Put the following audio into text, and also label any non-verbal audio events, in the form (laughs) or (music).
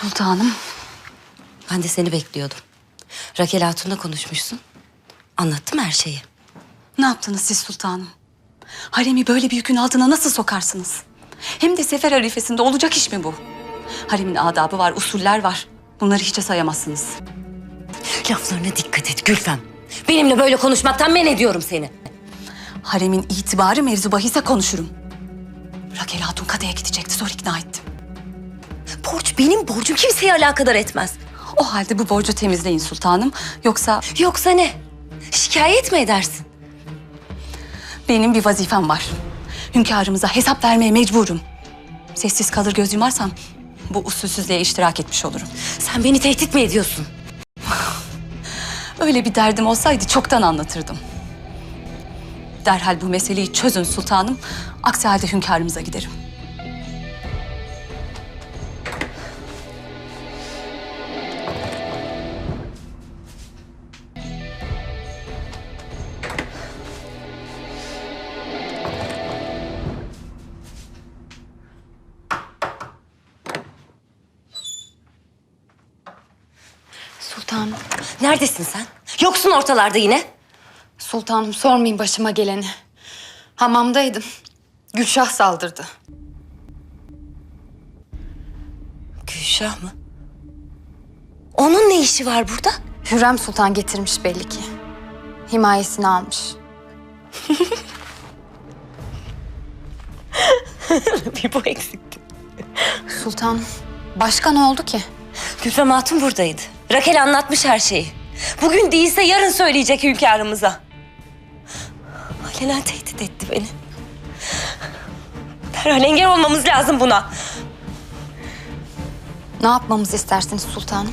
Sultanım. Ben de seni bekliyordum. Rakel Hatun'la konuşmuşsun. Anlattım her şeyi. Ne yaptınız siz sultanım? Haremi böyle bir yükün altına nasıl sokarsınız? Hem de sefer harifesinde olacak iş mi bu? Haremin adabı var, usuller var. Bunları hiçe sayamazsınız. Laflarına dikkat et Gülfem. Benimle böyle konuşmaktan men ediyorum seni. Haremin itibarı mevzu bahise konuşurum. Rakel Hatun Kadı'ya gidecekti, zor ikna ettim. Benim borcum kimseye alakadar etmez. O halde bu borcu temizleyin sultanım. Yoksa Yoksa ne? Şikayet mi edersin? benim bir vazifem var. Hünkârımıza hesap vermeye mecburum. Sessiz kalır göz yumarsam bu usulsüzlüğe iştirak etmiş olurum. Sen beni tehdit mi ediyorsun? Öyle bir derdim olsaydı çoktan anlatırdım. Derhal bu meseleyi çözün sultanım. Aksi halde hünkârımıza giderim. Sultanım, Neredesin sen? Yoksun ortalarda yine. sultanım sormayın başıma geleni. Hamamdaydım. Gülşah saldırdı. Gülşah mı? Onun ne işi var burada? Hürrem Sultan getirmiş belli ki. Himayesini almış. (laughs) bir bu eksikti. Sultan, başka ne oldu ki? Gülfem Hatun buradaydı. Rakel anlatmış her şeyi. Bugün değilse yarın söyleyecek hünkârımıza. Alenen tehdit etti beni. Derhal engel olmamız lazım buna. Ne yapmamızı istersiniz sultanım?